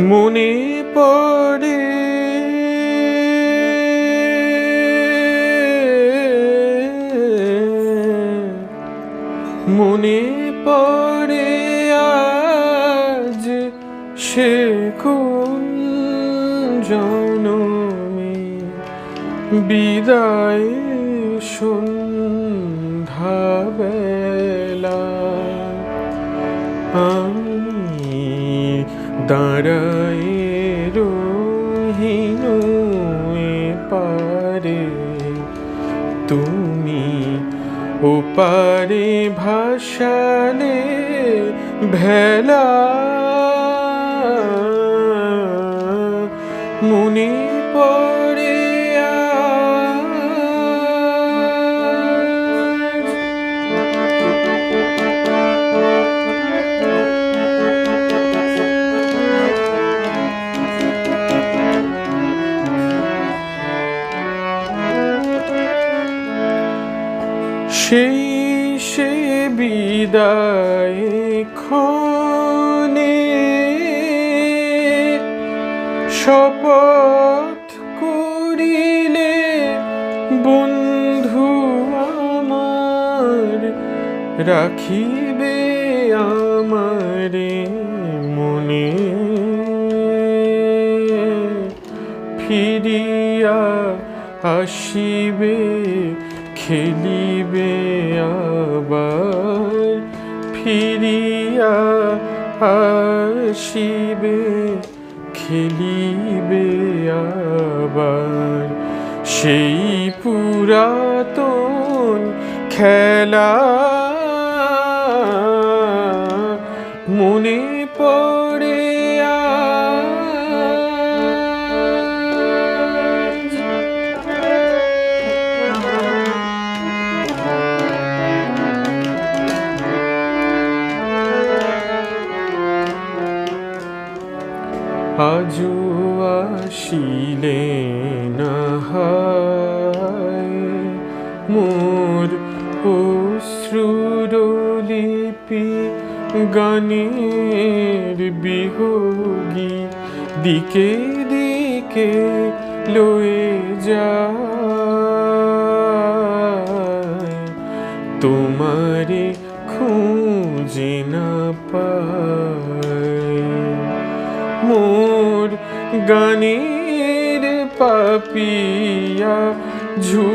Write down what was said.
মনে পড়ে। মনে পড়ে আজ সে জনমে। বিদায় সন্ধ্যাবেলা। আমি দাঁড়ায় রহিন পারে তুমি ওপারে ভাসালে ভেলা সেই সে বিদায় ক্ষণে শপথ করিলে বন্ধু আমার রাখিবে আমারে মনে। ফিরিয়া আসিবে খেলিবে আবার ফিরিয়া আসিবে খেলিবে আবার। সেই পুরাতন খেলা মনে পড়ে আজও আসিলে না হায়। মোর অশ্রুরলিপি গানের বিহগী দিকে দিকে লয়ে যায়। তোমারে খুঁজে না পায় গানের পাপিয়া ঝু